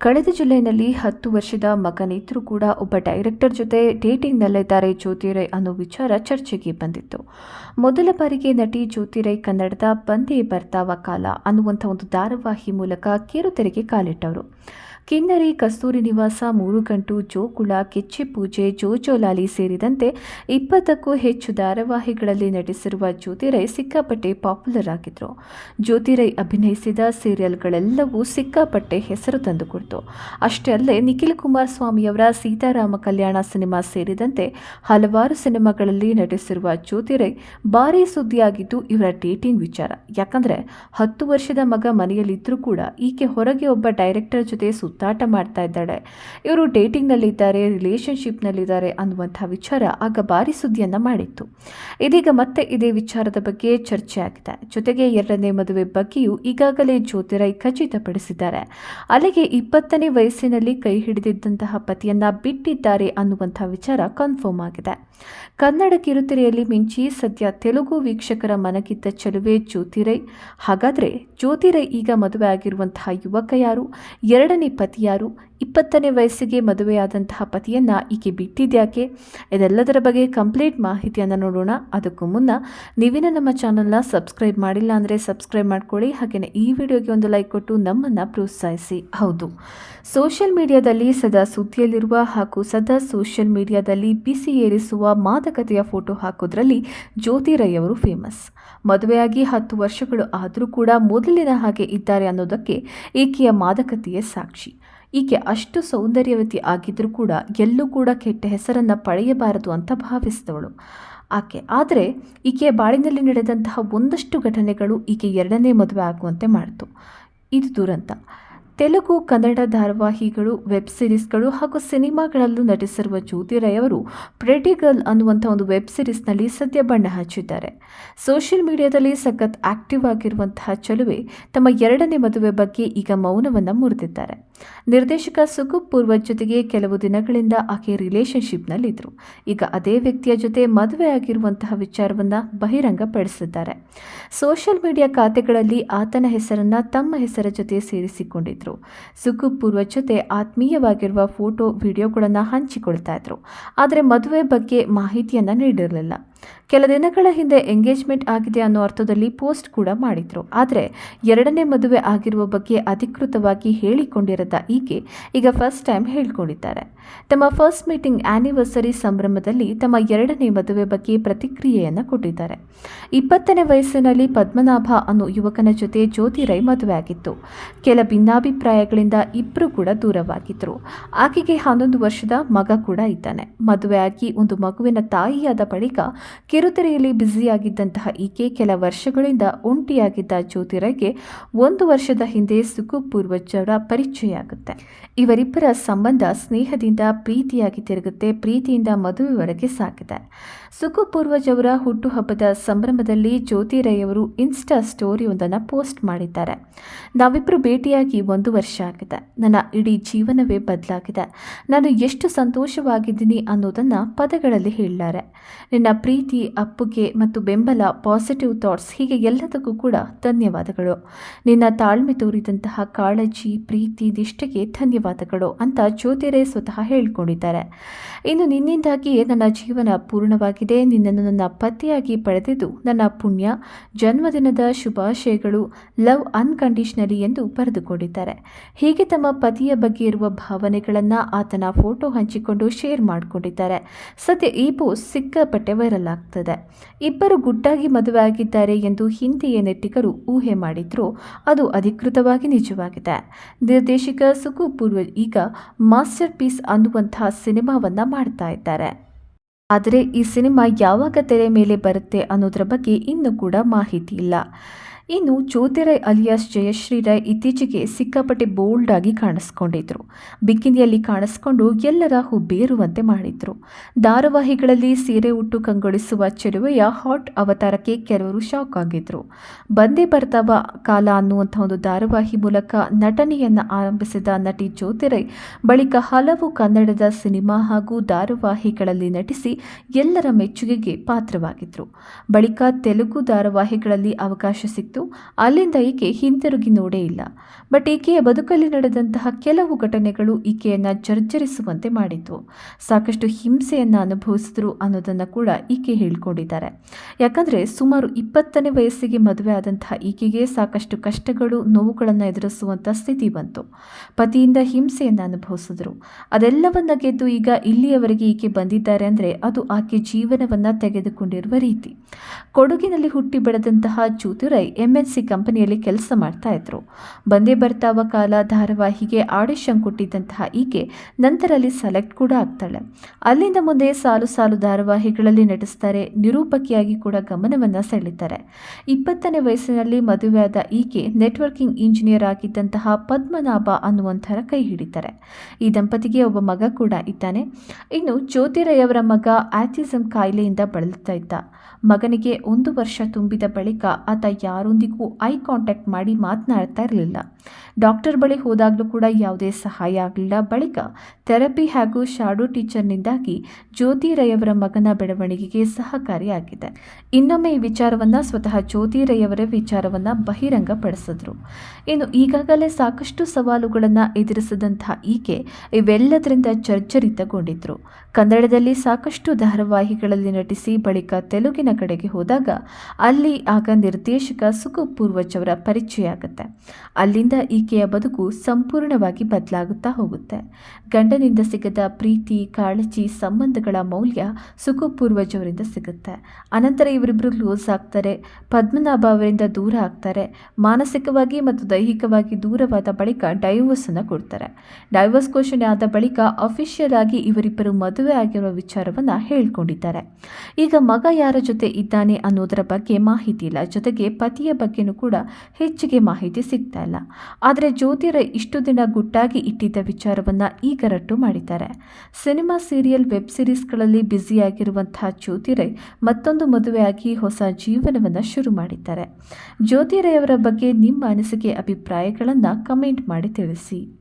ಕಳೆದ ಜುಲೈನಲ್ಲಿ ಹತ್ತು ವರ್ಷದ ಮಗನಿದ್ರೂ ಕೂಡ ಒಬ್ಬ ಡೈರೆಕ್ಟರ್ ಜೊತೆ ಡೇಟಿಂಗ್ನಲ್ಲಿದ್ದಾರೆ. ಜ್ಯೋತಿರೈ ಅನ್ನೋ ವಿಚಾರ ಚರ್ಚೆಗೆ ಬಂದಿತ್ತು. ಮೊದಲ ಬಾರಿಗೆ ನಟಿ ಜ್ಯೋತಿರೈ ಕನ್ನಡದ ಬಂದೇ ಬರ್ತಾವ ಕಾಲ ಅನ್ನುವಂಥ ಒಂದು ಧಾರಾವಾಹಿ ಮೂಲಕ ಕಿರುತೆರೆಗೆ ಕಾಲಿಟ್ಟವರು. ಕಿನ್ನರಿ, ಕಸ್ತೂರಿ ನಿವಾಸ ಮೂರು ಗಂಟು ಜೋಕುಳ, ಕೆಚ್ಚೆ ಪೂಜೆ ಜೋಜೋಲಾಲಿ ಸೇರಿದಂತೆ ಇಪ್ಪತ್ತಕ್ಕೂ ಹೆಚ್ಚು ಧಾರಾವಾಹಿಗಳಲ್ಲಿ ನಟಿಸಿರುವ ಜ್ಯೋತಿರೈ ಸಿಕ್ಕಾಪಟ್ಟೆ ಪಾಪ್ಯುಲರ್ ಆಗಿದ್ರು. ಜ್ಯೋತಿರೈ ಅಭಿನಯಿಸಿದ ಸೀರಿಯಲ್ಗಳೆಲ್ಲವೂ ಸಿಕ್ಕಾಪಟ್ಟೆ ಹೆಸರು ತಂದುಕೊಡ್ತು. ಅಷ್ಟೇ ಅಲ್ಲದೆ ನಿಖಿಲ್ ಕುಮಾರಸ್ವಾಮಿಯವರ ಸೀತಾರಾಮ ಕಲ್ಯಾಣ ಸಿನಿಮಾ ಸೇರಿದಂತೆ ಹಲವಾರು ಸಿನಿಮಾಗಳಲ್ಲಿ ನಟಿಸಿರುವ ಜ್ಯೋತಿರೈ ಭಾರೀ ಸುದ್ದಿಯಾಗಿದ್ದು ಇವರ ಡೇಟಿಂಗ್ ವಿಚಾರ. ಯಾಕಂದ್ರೆ ಹತ್ತು ವರ್ಷದ ಮಗ ಮನೆಯಲ್ಲಿದ್ದರೂ ಕೂಡ ಈಕೆ ಹೊರಗೆ ಒಬ್ಬ ಡೈರೆಕ್ಟರ್ ಜೊತೆ ಸುತ್ತಾಟ ಮಾಡ್ತಾ ಇದ್ದಾಳೆ. ಇವರು ಡೇಟಿಂಗ್ನಲ್ಲಿದ್ದಾರೆ, ರಿಲೇಷನ್ಶಿಪ್ನಲ್ಲಿದ್ದಾರೆ ಅನ್ನುವಂಥ ವಿಚಾರ ಆಗ ಭಾರಿ ಸುದ್ದಿಯನ್ನ ಮಾಡಿತ್ತು. ಇದೀಗ ಮತ್ತೆ ಇದೇ ವಿಚಾರದ ಬಗ್ಗೆ ಚರ್ಚೆ ಆಗಿದೆ. ಜೊತೆಗೆ ಎರಡನೇ ಮದುವೆ ಬಗ್ಗೆಯೂ ಈಗಾಗಲೇ ಜ್ಯೋತಿರೈ ಖಚಿತಪಡಿಸಿದ್ದಾರೆ. ಅಲ್ಲಿಗೆ ಇಪ್ಪತ್ತನೇ ವಯಸ್ಸಿನಲ್ಲಿ ಕೈ ಹಿಡಿದಿದ್ದಂತಹ ಪತಿಯನ್ನ ಬಿಟ್ಟಿದ್ದಾರೆ ಅನ್ನುವಂಥ ವಿಚಾರ ಕನ್ಫರ್ಮ್ ಆಗಿದೆ. ಕನ್ನಡ ಕಿರುತೆರೆಯಲ್ಲಿ ಮಿಂಚಿ ಸದ್ಯ ತೆಲುಗು ವೀಕ್ಷಕರ ಮನಗಿದ್ದ ಚೆಲುವೆ ಜ್ಯೋತಿರೈ. ಹಾಗಾದರೆ ಜ್ಯೋತಿರೈ ಈಗ ಮದುವೆ ಆಗಿರುವಂತಹ ಯುವಕ ಯಾರು? ಎರಡನೇ ಪತಿ ಯಾರು? ಇಪ್ಪತ್ತನೇ ವಯಸ್ಸಿಗೆ ಮದುವೆಯಾದಂತಹ ಪತಿಯನ್ನ ಈಕೆ ಬಿಟ್ಟಿದ್ಯಾಕೆ ಇದೆಲ್ಲದರ ಬಗ್ಗೆ ಕಂಪ್ಲೀಟ್ ಮಾಹಿತಿಯನ್ನು ನೋಡೋಣ. ಅದಕ್ಕೂ ಮುನ್ನ ನೀವಿನ ನಮ್ಮ ಚಾನಲ್ನ ಸಬ್ಸ್ಕ್ರೈಬ್ ಮಾಡಿಲ್ಲ ಅಂದರೆ ಸಬ್ಸ್ಕ್ರೈಬ್ ಮಾಡ್ಕೊಳ್ಳಿ. ಹಾಗೆಯೇ ಈ ವಿಡಿಯೋಗೆ ಒಂದು ಲೈಕ್ ಕೊಟ್ಟು ನಮ್ಮನ್ನು ಪ್ರೋತ್ಸಾಹಿಸಿ. ಹೌದು. ಸೋಷಿಯಲ್ ಮೀಡಿಯಾದಲ್ಲಿ ಸದಾ ಸುದ್ದಿಯಲ್ಲಿರುವ ಹಾಗೂ ಸದಾ ಸೋಷಿಯಲ್ ಮೀಡಿಯಾದಲ್ಲಿ ಬಿಸಿ ಏರಿಸುವ ಮಾದಕತೆಯ ಫೋಟೋ ಹಾಕೋದ್ರಲ್ಲಿ ಜ್ಯೋತಿ ರೈ ಅವರು ಫೇಮಸ್. ಮದುವೆಯಾಗಿ ಹತ್ತು ವರ್ಷಗಳು ಆದರೂ ಕೂಡ ಮೊದಲಿನ ಹಾಗೆ ಇದ್ದಾರೆ ಅನ್ನೋದಕ್ಕೆ ಈಕೆಯ ಮಾದಕತೆಯೇ ಸಾಕ್ಷಿ. ಈಕೆ ಅಷ್ಟು ಸೌಂದರ್ಯವತಿ ಆಗಿದ್ದರೂ ಕೂಡ ಎಲ್ಲೂ ಕೂಡ ಕೆಟ್ಟ ಹೆಸರನ್ನು ಪಡೆಯಬಾರದು ಅಂತ ಭಾವಿಸಿದವಳು. ಆಕೆ, ಆದರೆ ಈಕೆಯ ಬಾಳಿನಲ್ಲಿ ನಡೆದಂತಹ ಒಂದಷ್ಟು ಘಟನೆಗಳು ಈಕೆ ಎರಡನೇ ಮದುವೆ ಆಗುವಂತೆ ಮಾಡಿತು. ಇದು ದುರಂತ. ತೆಲುಗು, ಕನ್ನಡ ಧಾರಾವಾಹಿಗಳು, ವೆಬ್ ಸಿರೀಸ್ಗಳು ಹಾಗೂ ಸಿನಿಮಾಗಳಲ್ಲೂ ನಟಿಸಿರುವ ಜ್ಯೋತಿ ರೈ ಅವರು ಪ್ರೆಟಿ ಗರ್ಲ್ ಅನ್ನುವಂಥ ಒಂದು ವೆಬ್ ಸಿರೀಸ್ನಲ್ಲಿ ಸದ್ಯ ಬಣ್ಣ ಹಚ್ಚಿದ್ದಾರೆ. ಸೋಷಿಯಲ್ ಮೀಡಿಯಾದಲ್ಲಿ ಸಖತ್ ಆಕ್ಟಿವ್ ಆಗಿರುವಂತಹ ಚಲುವೆ ತಮ್ಮ ಎರಡನೇ ಮದುವೆ ಬಗ್ಗೆ ಈಗ ಮೌನವನ್ನು ಮುರಿದಿದ್ದಾರೆ. ನಿರ್ದೇಶಕ ಸುಕುಪ್ ಪೂರ್ವ ಜೊತೆಗೆ ಕೆಲವು ದಿನಗಳಿಂದ ಆಕೆ ರಿಲೇಷನ್ಶಿಪ್ನಲ್ಲಿದ್ದರು. ಈಗ ಅದೇ ವ್ಯಕ್ತಿಯ ಜೊತೆ ಮದುವೆ ಆಗಿರುವಂತಹ ವಿಚಾರವನ್ನು ಬಹಿರಂಗಪಡಿಸಿದ್ದಾರೆ. ಸೋಷಿಯಲ್ ಮೀಡಿಯಾ ಖಾತೆಗಳಲ್ಲಿ ಆತನ ಹೆಸರನ್ನು ತಮ್ಮ ಹೆಸರ ಜೊತೆ ಸೇರಿಸಿಕೊಂಡಿದ್ರು. ಸುಕುಪ್ ಪೂರ್ವ ಜೊತೆ ಆತ್ಮೀಯವಾಗಿರುವ ಫೋಟೋ ವಿಡಿಯೋಗಳನ್ನು ಹಂಚಿಕೊಳ್ತಾ ಇದ್ರು. ಆದರೆ ಮದುವೆ ಬಗ್ಗೆ ಮಾಹಿತಿಯನ್ನು ನೀಡಿರಲಿಲ್ಲ. ಕೆಲ ದಿನಗಳ ಹಿಂದೆ ಎಂಗೇಜ್ಮೆಂಟ್ ಆಗಿದೆ ಅನ್ನೋ ಅರ್ಥದಲ್ಲಿ ಪೋಸ್ಟ್ ಕೂಡ ಮಾಡಿದ್ರು. ಆದರೆ ಎರಡನೇ ಮದುವೆ ಆಗಿರುವ ಬಗ್ಗೆ ಅಧಿಕೃತವಾಗಿ ಹೇಳಿಕೊಂಡಿರದ ಈಕೆ ಈಗ ಫಸ್ಟ್ ಟೈಮ್ ಹೇಳಿಕೊಂಡಿದ್ದಾರೆ. ತಮ್ಮ ಫಸ್ಟ್ ಮೀಟಿಂಗ್ ಆನಿವರ್ಸರಿ ಸಂಭ್ರಮದಲ್ಲಿ ತಮ್ಮ ಎರಡನೇ ಮದುವೆ ಬಗ್ಗೆ ಪ್ರತಿಕ್ರಿಯೆಯನ್ನು ಕೊಟ್ಟಿದ್ದಾರೆ. ಇಪ್ಪತ್ತನೇ ವಯಸ್ಸಿನಲ್ಲಿ ಪದ್ಮನಾಭ ಅನ್ನೋ ಯುವಕನ ಜೊತೆ ಜ್ಯೋತಿ ರೈ ಮದುವೆ ಆಗಿತ್ತು. ಕೆಲ ಭಿನ್ನಾಭಿಪ್ರಾಯಗಳಿಂದ ಇಬ್ಬರು ಕೂಡ ದೂರವಾಗಿದ್ದರು ಆಕೆಗೆ ಹನ್ನೊಂದು ವರ್ಷದ ಮಗ ಕೂಡ ಇದ್ದಾನೆ. ಮದುವೆಯಾಗಿ ಒಂದು ಮಗುವಿನ ತಾಯಿಯಾದ ಬಳಿಕ ಕಿರುತೆರೆಯಲ್ಲಿ ಬ್ಯುಸಿಯಾಗಿದ್ದಂತಹ ಈಕೆ ಕೆಲ ವರ್ಷಗಳಿಂದ ಒಂಟಿಯಾಗಿದ್ದ ಜ್ಯೋತಿರೈಗೆ ಒಂದು ವರ್ಷದ ಹಿಂದೆ ಸುಖ ಪೂರ್ವಜರ ಪರಿಚಯ ಆಗುತ್ತೆ ಇವರಿಬ್ಬರ ಸಂಬಂಧ ಸ್ನೇಹದಿಂದ ಪ್ರೀತಿಯಾಗಿ ತಿರುಗುತ್ತೆ, ಪ್ರೀತಿಯಿಂದ ಮದುವೆವರೆಗೆ ಸಾಗಿದೆ. ಸುಖ ಪೂರ್ವಜವರ ಅವರ ಹುಟ್ಟುಹಬ್ಬದ ಸಂಭ್ರಮದಲ್ಲಿ ಜ್ಯೋತಿ ರೈ ಅವರು ಇನ್ಸ್ಟಾ ಸ್ಟೋರಿಯೊಂದನ್ನು ಪೋಸ್ಟ್ ಮಾಡಿದ್ದಾರೆ. ನಾವಿಬ್ಬರು ಭೇಟಿಯಾಗಿ ಒಂದು ವರ್ಷ ಆಗಿದೆ. ನನ್ನ ಇಡೀ ಜೀವನವೇ ಬದಲಾಗಿದೆ. ನಾನು ಎಷ್ಟು ಸಂತೋಷವಾಗಿದ್ದೀನಿ ಅನ್ನೋದನ್ನು ಪದಗಳಲ್ಲಿ ಹೇಳಿದ್ದಾರೆ ನಿನ್ನ ಪ್ರೀತಿ ಅಪ್ಪುಗೆ ಮತ್ತು ಬೆಂಬಲ ಪಾಸಿಟಿವ್ ಥಾಟ್ಸ್ ಹೀಗೆ ಎಲ್ಲದಕ್ಕೂ ಕೂಡ ಧನ್ಯವಾದಗಳು. ನಿನ್ನ ತಾಳ್ಮೆ ತೋರಿದಂತಹ ಕಾಳಜಿ, ಪ್ರೀತಿ, ನಿಷ್ಠೆಗೆ ಧನ್ಯವಾದಗಳು ಅಂತ ಜ್ಯೋತಿರೇ ಸ್ವತಃ ಹೇಳಿಕೊಂಡಿದ್ದಾರೆ. ಇನ್ನು ನಿನ್ನಿಂದಾಗಿಯೇ ನನ್ನ ಜೀವನ ಪೂರ್ಣವಾಗಿದೆ. ನಿನ್ನನ್ನು ನನ್ನ ಪತಿಯಾಗಿ ಪಡೆದಿದ್ದು ನನ್ನ ಪುಣ್ಯ, ಜನ್ಮದಿನದ ಶುಭಾಶಯಗಳು, ಲವ್ ಅನ್ಕಂಡೀಷನಲಿ ಎಂದು ಬರೆದುಕೊಂಡಿದ್ದಾರೆ. ಹೀಗೆ ತಮ್ಮ ಪತಿಯ ಬಗ್ಗೆ ಇರುವ ಭಾವನೆಗಳನ್ನು ಆತನ ಫೋಟೋ ಹಂಚಿಕೊಂಡು ಶೇರ್ ಮಾಡಿಕೊಂಡಿದ್ದಾರೆ. ಸದ್ಯ ಈ ಪೋಸ್ಟ್ ಸಿಕ್ಕಾಪಟ್ಟೆ ವೈರಲ್ ಆಗ್ತದೆ ಇಬ್ಬರು ಗುಡ್ಡಾಗಿ ಮದುವೆ ಆಗಿದ್ದಾರೆ ಎಂದು ಹಿಂದಿಯ ನೆಟ್ಟಿಗರು ಊಹೆ ಮಾಡಿದ್ರು. ಅದು ಅಧಿಕೃತವಾಗಿ ನಿಜವಾಗಿದೆ. ನಿರ್ದೇಶಕ ಸುಖು ಪೂರ್ವ ಈಗ ಮಾಸ್ಟರ್ ಪೀಸ್ ಅನ್ನುವಂತಹ ಸಿನಿಮಾವನ್ನ ಮಾಡ್ತಾ ಇದ್ದಾರೆ. ಆದರೆ ಈ ಸಿನಿಮಾ ಯಾವಾಗ ತೆರೆ ಮೇಲೆ ಬರುತ್ತೆ ಅನ್ನೋದರ ಬಗ್ಗೆ ಇನ್ನೂ ಕೂಡ ಮಾಹಿತಿ ಇಲ್ಲ. ಇನ್ನು ಜ್ಯೋತಿರೈ ಅಲಿಯಾಸ್ ಜಯಶ್ರೀ ರಾಯ್ ಇತ್ತೀಚೆಗೆ ಸಿಕ್ಕಾಪಟ್ಟೆ ಬೋಲ್ಡ್ ಆಗಿ ಕಾಣಿಸ್ಕೊಂಡಿದ್ರು. ಬಿಕ್ಕಿನಿಯಲ್ಲಿ ಕಾಣಿಸ್ಕೊಂಡು ಎಲ್ಲರ ಹುಬ್ಬೇರುವಂತೆ ಮಾಡಿದ್ರು. ಧಾರಾವಾಹಿಗಳಲ್ಲಿ ಸೀರೆ ಉಟ್ಟು ಕಂಗೊಳಿಸುವ ಚೆಲುವೆಯ ಹಾಟ್ ಅವತಾರಕ್ಕೆ ಕೆಲವರು ಶಾಕ್ ಆಗಿದ್ರು. ಬಂದೇ ಬರ್ತಾವ ಕಾಲ ಅನ್ನುವಂಥ ಒಂದು ಧಾರಾವಾಹಿ ಮೂಲಕ ನಟನೆಯನ್ನು ಆರಂಭಿಸಿದ ನಟಿ ಜ್ಯೋತಿರೈ ಬಳಿಕ ಹಲವು ಕನ್ನಡದ ಸಿನಿಮಾ ಹಾಗೂ ಧಾರಾವಾಹಿಗಳಲ್ಲಿ ನಟಿಸಿ ಎಲ್ಲರ ಮೆಚ್ಚುಗೆಗೆ ಪಾತ್ರವಾಗಿದ್ರು. ಬಳಿಕ ತೆಲುಗು ಧಾರಾವಾಹಿಗಳಲ್ಲಿ ಅವಕಾಶ ಸಿಕ್ತು. ಅಲ್ಲಿಂದ ಈಕೆ ಹಿಂತಿರುಗಿ ನೋಡೇ ಇಲ್ಲ. ಬಟ್ ಈಕೆಯ ಬದುಕಲ್ಲಿ ನಡೆದಂತಹ ಕೆಲವು ಘಟನೆಗಳು ಈಕೆಯನ್ನು ಜರ್ಜರಿಸುವಂತೆ ಮಾಡಿತು ಸಾಕಷ್ಟು ಹಿಂಸೆಯನ್ನು ಅನುಭವಿಸಿದ್ರು ಅನ್ನೋದನ್ನು ಕೂಡ ಈಕೆ ಹೇಳ್ಕೊಂಡಿದ್ದಾರೆ. ಯಾಕಂದರೆ ಸುಮಾರು ಇಪ್ಪತ್ತನೇ ವಯಸ್ಸಿಗೆ ಮದುವೆ ಆದಂತಹ ಈಕೆಗೆ ಸಾಕಷ್ಟು ಕಷ್ಟಗಳು, ನೋವುಗಳನ್ನು ಎದುರಿಸುವಂಥ ಸ್ಥಿತಿ ಬಂತು. ಪತಿಯಿಂದ ಹಿಂಸೆಯನ್ನು ಅನುಭವಿಸಿದ್ರು. ಅದೆಲ್ಲವನ್ನ ಗೆದ್ದು ಈಗ ಇಲ್ಲಿಯವರೆಗೆ ಈಕೆ ಬಂದಿದ್ದಾರೆ ಅಂದರೆ ಅದು ಆಕೆ ಜೀವನವನ್ನು ತೆಗೆದುಕೊಂಡಿರುವ ರೀತಿ. ಕೊಡಗಿನಲ್ಲಿ ಹುಟ್ಟಿ ಬೆಳೆದಂತಹ ಎಂ. ಎನ್ ಸಿ ಕಂಪನಿಯಲ್ಲಿ ಕೆಲಸ ಮಾಡ್ತಾ ಇದ್ರು. ಬಂದೇ ಬರ್ತಾವ ಕಾಲ ಧಾರಾವಾಹಿಗೆ ಆಡಿಷನ್ ಕೊಟ್ಟಿದ್ದಂತಹ ಈಕೆ ನಂತರ ಅಲ್ಲಿ ಸೆಲೆಕ್ಟ್ ಕೂಡ ಆಗ್ತಾಳೆ. ಅಲ್ಲಿಂದ ಮುಂದೆ ಸಾಲು ಸಾಲು ಧಾರಾವಾಹಿಗಳಲ್ಲಿ ನಟಿಸ್ತಾರೆ, ನಿರೂಪಕಿಯಾಗಿ ಕೂಡ ಗಮನವನ್ನು ಸೆಳೀತಾರೆ ಇಪ್ಪತ್ತನೇ ವಯಸ್ಸಿನಲ್ಲಿ ಮದುವೆಯಾದ ಈಕೆ ನೆಟ್ವರ್ಕಿಂಗ್ ಇಂಜಿನಿಯರ್ ಆಗಿದ್ದಂತಹ ಪದ್ಮನಾಭ ಅನ್ನುವಂಥರ ಕೈ ಹಿಡಿತಾರೆ. ಈ ದಂಪತಿಗೆ ಒಬ್ಬ ಮಗ ಕೂಡ ಇದ್ದಾನೆ. ಇನ್ನು ಜ್ಯೋತಿರಯ್ಯವರ ಮಗ ಆಟಿಸಮ್ ಕಾಯಿಲೆಯಿಂದ ಬಳಲ್ತಾ ಇದ್ದ. ಮಗನಿಗೆ ಒಂದು ವರ್ಷ ತುಂಬಿದ ಬಳಿಕ ಆತ ಯಾರೊಂದಿಗೂ ಐ ಕಾಂಟ್ಯಾಕ್ಟ್ ಮಾಡಿ ಮಾತನಾಡ್ತಾ ಇರಲಿಲ್ಲ. ಡಾಕ್ಟರ್ ಬಳಿ ಹೋದಾಗಲೂ ಕೂಡ ಯಾವುದೇ ಸಹಾಯ ಆಗಲಿಲ್ಲ. ಬಳಿಕ ಥೆರಪಿ ಹಾಗೂ ಶಾಡೋ ಟೀಚರ್ನಿಂದಾಗಿ ಜ್ಯೋತಿ ರೈಯವರ ಮಗನ ಬೆಳವಣಿಗೆಗೆ ಸಹಕಾರಿಯಾಗಿದೆ. ಇನ್ನೊಮ್ಮೆ ಈ ವಿಚಾರವನ್ನು ಸ್ವತಃ ಜ್ಯೋತಿ ರೈ ಅವರ ವಿಚಾರವನ್ನು ಬಹಿರಂಗಪಡಿಸಿದ್ರು. ಇನ್ನು ಈಗಾಗಲೇ ಸಾಕಷ್ಟು ಸವಾಲುಗಳನ್ನು ಎದುರಿಸಿದಂತಹ ಈಕೆ ಇವೆಲ್ಲದರಿಂದ ಜರ್ಜರಿತಗೊಂಡಿದ್ರು ಕನ್ನಡದಲ್ಲಿ ಸಾಕಷ್ಟು ಧಾರಾವಾಹಿಗಳಲ್ಲಿ ನಟಿಸಿ ಬಳಿಕ ತೆಲುಗಿನ ಕಡೆಗೆ ಹೋದಾಗ ಅಲ್ಲಿ ಆಗ ನಿರ್ದೇಶಕ ಸುಖ ಪೂರ್ವಜ್ ಅವರ ಪರಿಚಯ ಆಗುತ್ತೆ. ಅಲ್ಲಿಂದ ಈಕೆಯ ಬದುಕು ಸಂಪೂರ್ಣವಾಗಿ ಬದಲಾಗುತ್ತಾ ಹೋಗುತ್ತೆ. ಗಂಡನಿಂದ ಸಿಗದ ಪ್ರೀತಿ, ಕಾಳಜಿ, ಸಂಬಂಧಗಳ ಮೌಲ್ಯ ಸುಖ ಪೂರ್ವಜ್ ಅವರಿಂದ ಸಿಗುತ್ತೆ. ಅನಂತರ ಇವರಿಬ್ಬರು ಕ್ಲೋಸ್ ಆಗ್ತಾರೆ. ಪದ್ಮನಾಭ ಅವರಿಂದ ದೂರ ಆಗ್ತಾರೆ. ಮಾನಸಿಕವಾಗಿ ಮತ್ತು ದೈಹಿಕವಾಗಿ ದೂರವಾದ ಬಳಿಕ ಡೈವೋರ್ಸನ್ನು ಕೊಡ್ತಾರೆ. ಡೈವೋರ್ಸ್ ಘೋಷಣೆ ಆದ ಬಳಿಕ ಅಫಿಷಿಯಲ್ ಆಗಿ ಇವರಿಬ್ಬರು ಮದುವೆ ಆಗಿರುವ ವಿಚಾರವನ್ನು ಹೇಳ್ಕೊಂಡಿದ್ದಾರೆ. ಈಗ ಮಗ ಯಾರ ಜೊತೆ ಇದ್ದಾನೆ ಅನ್ನೋದರ ಬಗ್ಗೆ ಮಾಹಿತಿ ಇಲ್ಲ. ಜೊತೆಗೆ ಪತಿಯ ಬಗ್ಗೆನೂ ಕೂಡ ಹೆಚ್ಚಿಗೆ ಮಾಹಿತಿ ಸಿಗ್ತಾ ಇಲ್ಲ. ಆದರೆ ಜ್ಯೋತಿರ ಇಷ್ಟು ದಿನ ಗುಟ್ಟಾಗಿ ಇಟ್ಟಿದ್ದ ವಿಚಾರವನ್ನು ಈಗ ರಟ್ಟು ಮಾಡಿದ್ದಾರೆ. ಸಿನಿಮಾ, ಸೀರಿಯಲ್, ವೆಬ್ ಸಿರೀಸ್ಗಳಲ್ಲಿ ಬ್ಯುಸಿಯಾಗಿರುವಂತಹ ಜ್ಯೋತಿರೈ ಮತ್ತೊಂದು ಮದುವೆಯಾಗಿ ಹೊಸ ಜೀವನವನ್ನು ಶುರು ಮಾಡಿದ್ದಾರೆ. ಜ್ಯೋತಿರೈ ಅವರ ಬಗ್ಗೆ ನಿಮ್ಮ ಅನಿಸಿಕೆ, ಅಭಿಪ್ರಾಯಗಳನ್ನು ಕಮೆಂಟ್ ಮಾಡಿ ತಿಳಿಸಿ.